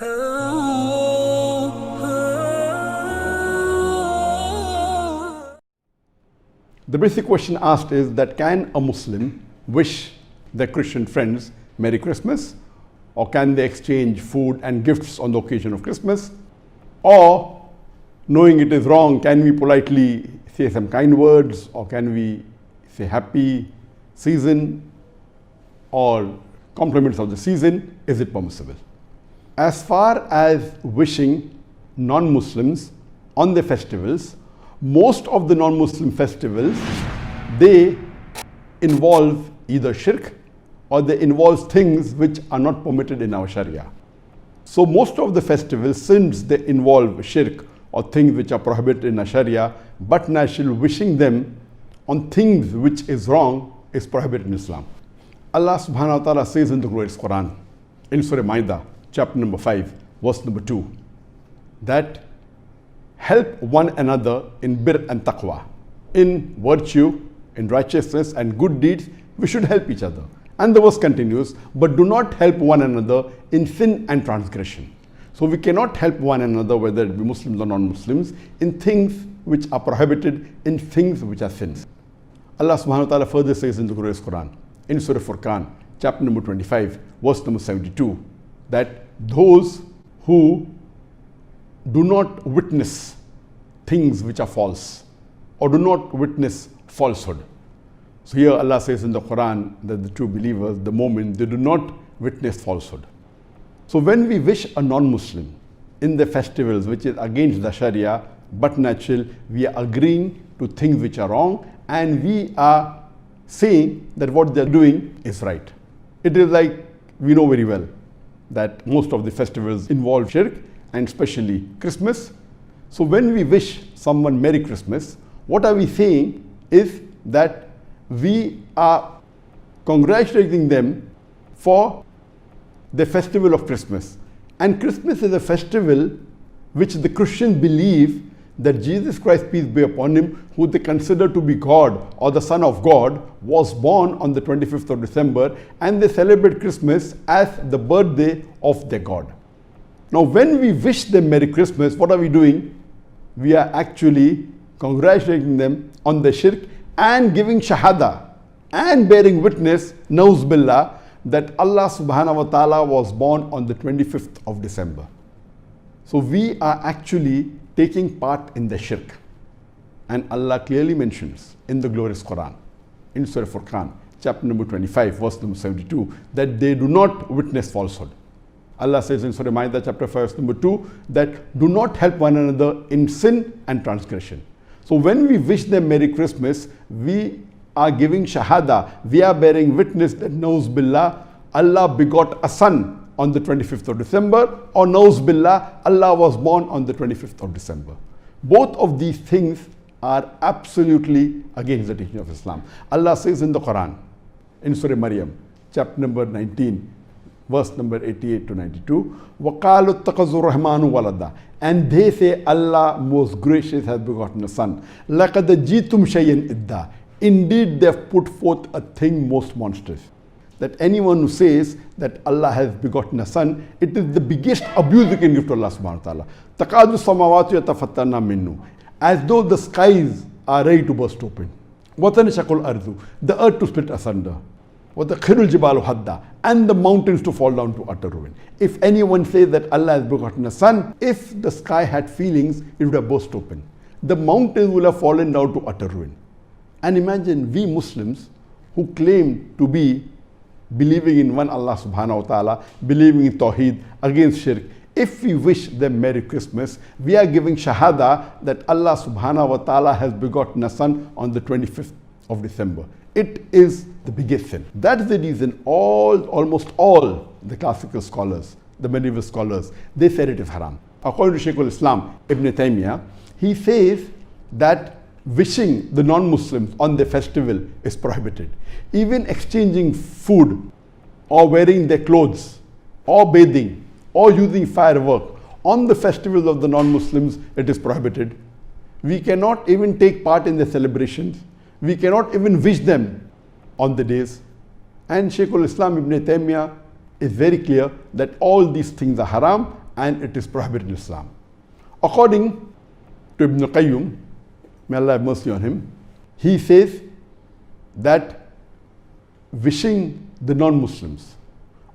The basic question asked is that can a Muslim wish their Christian friends Merry Christmas? Or can they exchange food and gifts on the occasion of Christmas? Or, knowing it is wrong, can we politely say some kind words? Or can we say happy season or compliments of the season? Is it permissible? As far as wishing non Muslims on the festivals, most of the non Muslim festivals they involve either shirk or they involve things which are not permitted in our Sharia. So most of the festivals, since they involve shirk or things which are prohibited in our Sharia, but natural wishing them on things which is wrong is prohibited in Islam. Allah subhanahu wa ta'ala says in the glorious Quran, in Surah Maida, chapter number 5, verse number 2, that help one another in bir and taqwa, in virtue, in righteousness and good deeds, we should help each other. And the verse continues, but do not help one another in sin and transgression. So we cannot help one another, whether it be Muslims or non-Muslims, in things which are prohibited, in things which are sins. Allah subhanahu wa ta'ala further says in the Quran, in Surah Furqan, chapter number 25, verse number 72, that those who do not witness things which are false or do not witness falsehood. So here Allah says in the Quran that the true believers, the moment they do not witness falsehood. So when we wish a non-Muslim in the festivals which is against the Sharia, but natural, we are agreeing to things which are wrong and we are saying that what they're doing is right. It is like we know very well that most of the festivals involve shirk and especially Christmas. So when we wish someone Merry Christmas, what are we saying is that we are congratulating them for the festival of Christmas. And Christmas is a festival which the Christians believe that Jesus Christ, peace be upon him, who they consider to be God or the Son of God, was born on the 25th of December and they celebrate Christmas as the birthday of their God. Now, when we wish them Merry Christmas, what are we doing? We are actually congratulating them on the shirk and giving shahada and bearing witness, nauz billah, that Allah subhanahu wa ta'ala was born on the 25th of December. So we are actually taking part in the shirk. And Allah clearly mentions in the glorious Quran, in Surah Furqan, chapter number 25, verse number 72, that they do not witness falsehood. Allah says in Surah Maida, chapter 5, verse number 2, that do not help one another in sin and transgression. So when we wish them Merry Christmas, we are giving shahada, we are bearing witness that Nauz Billah, Allah begot a son on the 25th of December, or Nauz Billah, Allah was born on the 25th of December. Both of these things are absolutely against the teaching of Islam. Allah says in the Quran, in Surah Maryam, chapter number 19, verse number 88 to 92, وَقَالُوا اتَّخَذُوا الرَّحْمَنُ وَلَدًا And they say, Allah most gracious has begotten a son. لَقَدْ جِئْتُمْ شَيْئًا إِدَّا Indeed, they have put forth a thing most monstrous. That anyone who says that Allah has begotten a son, it is the biggest abuse you can give to Allah subhanahu wa ta'ala. تَقَادُ السَّمَاوَاتُ يَتَفَتَّرْنَا مِنُّ As though the skies are ready to burst open. وَتَنْشَقُ الْأَرْضُ The earth to split asunder. وَتَخِرُ الْجِبَالُ حَدًّا And the mountains to fall down to utter ruin. If anyone says that Allah has begotten a son, if the sky had feelings, it would have burst open. The mountains will have fallen down to utter ruin. And imagine we Muslims who claim to be believing in one Allah subhanahu wa ta'ala, believing in Tawheed, against shirk. If we wish them Merry Christmas, we are giving shahada that Allah subhanahu wa ta'ala has begotten a son on the 25th of December. It is the biggest sin. That is the reason all, almost all the classical scholars, the medieval scholars, they said it is haram. According to Shaykh al-Islam, Ibn Taymiyyah, he says that wishing the non-Muslims on their festival is prohibited. Even exchanging food or wearing their clothes or bathing or using firework on the festivals of the non-Muslims, it is prohibited. We cannot even take part in their celebrations. We cannot even wish them on the days. And Shaykh al-Islam Ibn Taymiyyah is very clear that all these things are haram and it is prohibited in Islam. According to Ibn Qayyim, may Allah have mercy on him, he says that wishing the non Muslims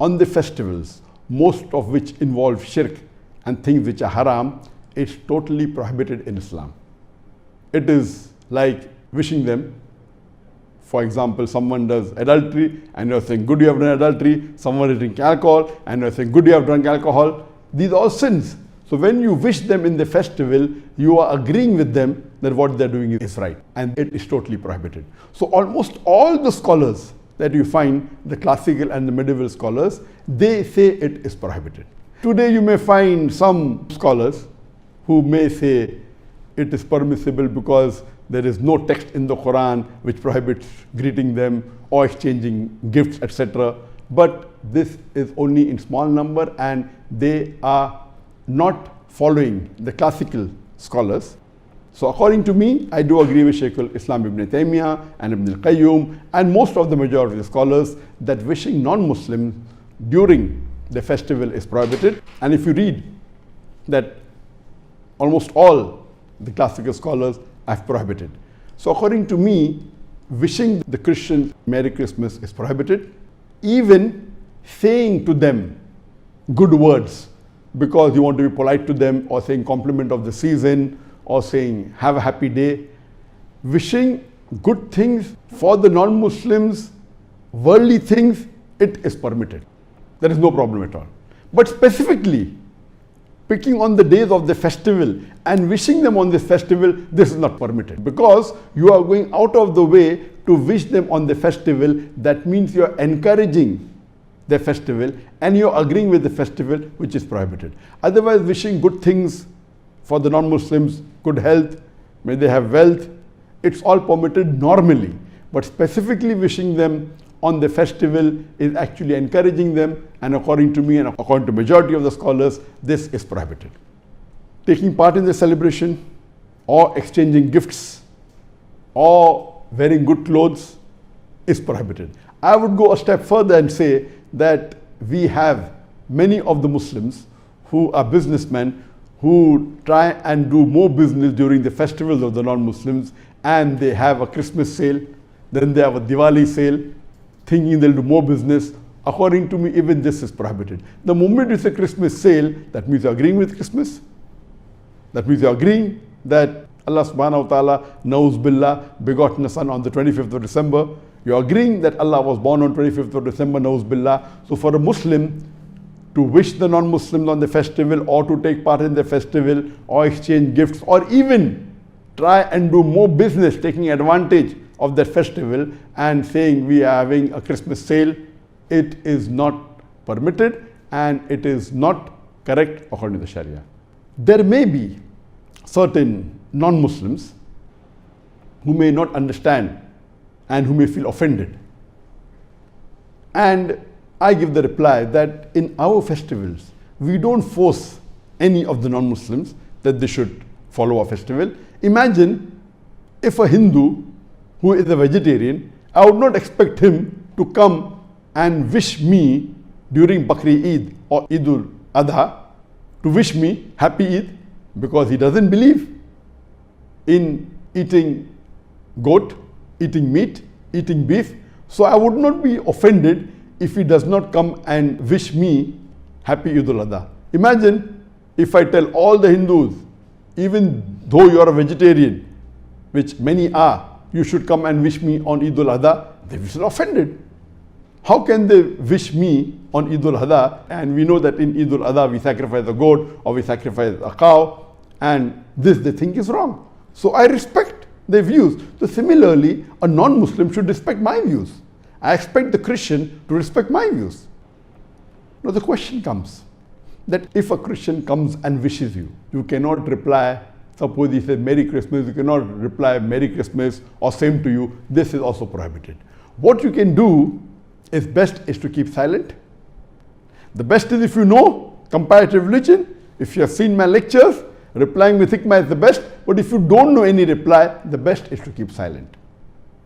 on the festivals, most of which involve shirk and things which are haram, is totally prohibited in Islam. It is like wishing them. For example, someone does adultery and you're saying, Good, you have done adultery. Someone is drinking alcohol and you're saying, Good, you have drunk alcohol. These are all sins. So when you wish them in the festival, you are agreeing with them that what they're doing is right and it is totally prohibited. So almost all the scholars that you find, the classical and the medieval scholars, they say it is prohibited. Today you may find some scholars who may say it is permissible because there is no text in the Quran which prohibits greeting them or exchanging gifts, etc. But this is only in small number and they are not following the classical scholars. So according to me, I do agree with Shaykh al-Islam ibn Taymiyyah and Ibn al-Qayyum and most of the majority of the scholars that wishing non-Muslims during the festival is prohibited. And if you read that almost all the classical scholars have prohibited. So according to me, wishing the Christians Merry Christmas is prohibited. Even saying to them good words because you want to be polite to them or saying compliment of the season or saying have a happy day. Wishing good things for the non-Muslims, worldly things, it is permitted. There is no problem at all. But specifically, picking on the days of the festival and wishing them on this festival, this is not permitted because you are going out of the way to wish them on the festival. That means you are encouraging the festival and you're agreeing with the festival which is prohibited. Otherwise, wishing good things for the non Muslims, good health, may they have wealth, it's all permitted normally. But specifically wishing them on the festival is actually encouraging them, and according to me and according to majority of the scholars, this is prohibited. Taking part in the celebration or exchanging gifts or wearing good clothes is prohibited. I would go a step further and say that we have many of the Muslims who are businessmen who try and do more business during the festivals of the non-Muslims and they have a Christmas sale, then they have a Diwali sale, thinking they'll do more business. According to me, even this is prohibited. The moment it's a Christmas sale, that means you're agreeing with Christmas. That means you're agreeing that Allah subhanahu wa ta'ala, Nauz Billah, begotten a son on the 25th of December. You're agreeing that Allah was born on 25th of December, Nauz Billah. So for a Muslim to wish the non-Muslims on the festival or to take part in the festival or exchange gifts or even try and do more business taking advantage of that festival and saying we are having a Christmas sale, it is not permitted and it is not correct according to the Sharia. There may be certain non-Muslims who may not understand and who may feel offended. And I give the reply that in our festivals, we don't force any of the non Muslims that they should follow our festival. Imagine if a Hindu who is a vegetarian, I would not expect him to come and wish me during Bakri Eid or Idul Adha to wish me happy Eid because he doesn't believe in eating goat, eating meat, eating beef. So I would not be offended if he does not come and wish me happy Eid al-Adha. Imagine if I tell all the Hindus, even though you are a vegetarian, which many are, you should come and wish me on Eid al-Adha, they will be offended. How can they wish me on Eid al-Adha? And we know that in Eid al-Adha we sacrifice a goat or we sacrifice a cow and this they think is wrong. So I respect their views. So similarly, a non-Muslim should respect my views. I expect the Christian to respect my views. Now the question comes that if a Christian comes and wishes you, you cannot reply, suppose he says Merry Christmas, you cannot reply Merry Christmas or same to you, this is also prohibited. What you can do is best is to keep silent. The best is if you know comparative religion, if you have seen my lectures, replying with hikmah is the best, but if you don't know any reply, the best is to keep silent.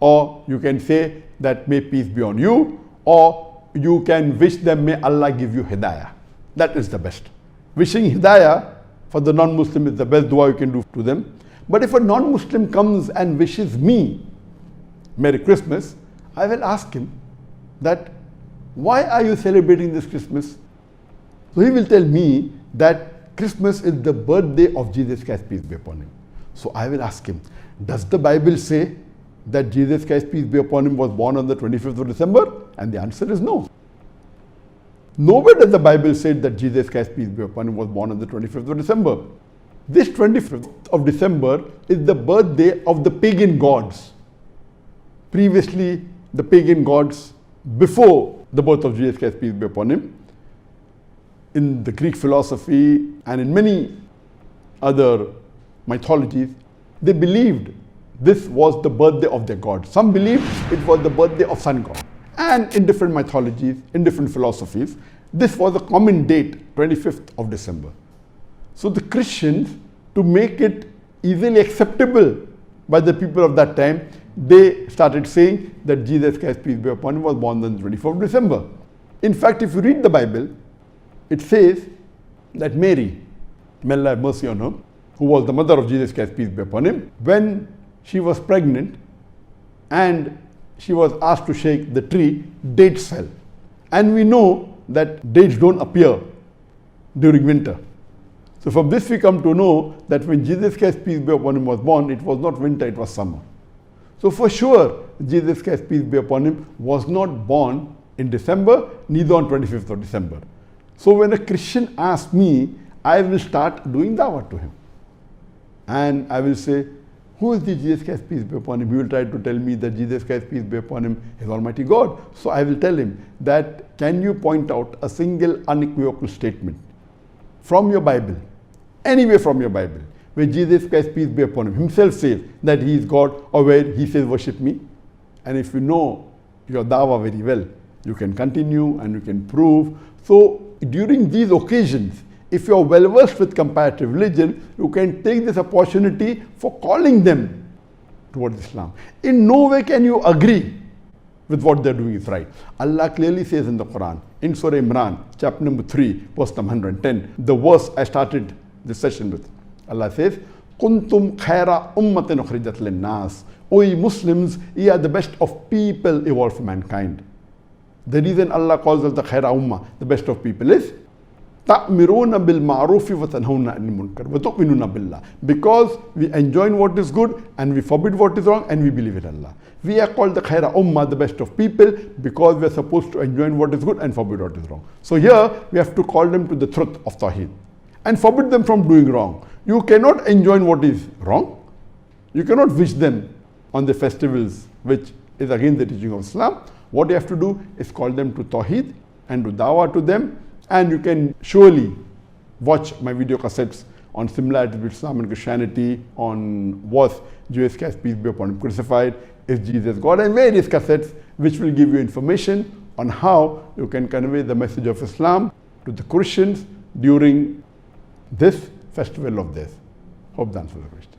Or you can say that may peace be on you, or you can wish them may Allah give you hidayah. That is the best. wishing hidayah for the non-Muslim is the best dua you can do to them. But if a non-Muslim comes and wishes me Merry Christmas, I will ask him that why are you celebrating this Christmas? So he will tell me that Christmas is the birthday of Jesus Christ, peace be upon him. So I will ask him, does the Bible say that Jesus Christ, peace be upon him, was born on the 25th of December? And the answer is no. Nowhere does the Bible say that Jesus Christ, peace be upon him, was born on the 25th of December. This 25th of December is the birthday of the pagan gods. Previously, the pagan gods, before the birth of Jesus Christ, peace be upon him, in the Greek philosophy and in many other mythologies, they believed this was the birthday of their god. Some believed it was the birthday of sun god. And in different mythologies, in different philosophies, this was a common date, 25th of December. So the Christians, to make it easily acceptable by the people of that time, they started saying that Jesus Christ, peace be upon him, was born on the 24th of December. In fact, if you read the Bible, it says that Mary, may Allah have mercy on her, who was the mother of Jesus Christ, peace be upon him, when she was pregnant and she was asked to shake the tree, dates fell. And we know that dates don't appear during winter. So from this we come to know that when Jesus Christ, peace be upon him, was born, it was not winter, it was summer. So for sure, Jesus Christ, peace be upon him, was not born in December, neither on 25th of December. So when a Christian asks me, I will start doing dawah to him. And I will say, who is the Jesus Christ, peace be upon him? He will try to tell me that Jesus Christ, peace be upon him, is Almighty God. So I will tell him that can you point out a single unequivocal statement from your Bible, anywhere from your Bible, where Jesus Christ, peace be upon him, himself says that he is God or where he says, worship me? And if you know your dawah very well, you can continue and you can prove. So during these occasions, if you are well versed with comparative religion, you can take this opportunity for calling them towards Islam. In no way can you agree with what they're doing is right. Allah clearly says in the Quran, in Surah Imran, chapter number 3, verse number 110, the verse I started this session with. Allah says, Kuntum khaira ummatin ukhrijat linnas. O ye Muslims, ye are the best of people evolved for mankind. The reason Allah calls us the khaira ummah, the best of people is تأمرون بالمعروف وتنهون عن المنكر وتؤمنون بالله because we enjoin what is good and we forbid what is wrong and we believe in Allah we are called the khaira ummah the best of people because we are supposed to enjoin what is good and forbid what is wrong so here we have to call them to the truth of tawheed and forbid them from doing wrong you cannot enjoin what is wrong you cannot wish them on the festivals which is against the teaching of Islam what you have to do is call them to tawheed and do dawah to them and you can surely watch my video cassettes on similarities between Islam and Christianity, on was Jesus Christ, peace be upon him, crucified, is Jesus God, and various cassettes which will give you information on how you can convey the message of Islam to the Christians during this festival of death. Hope that answers the question.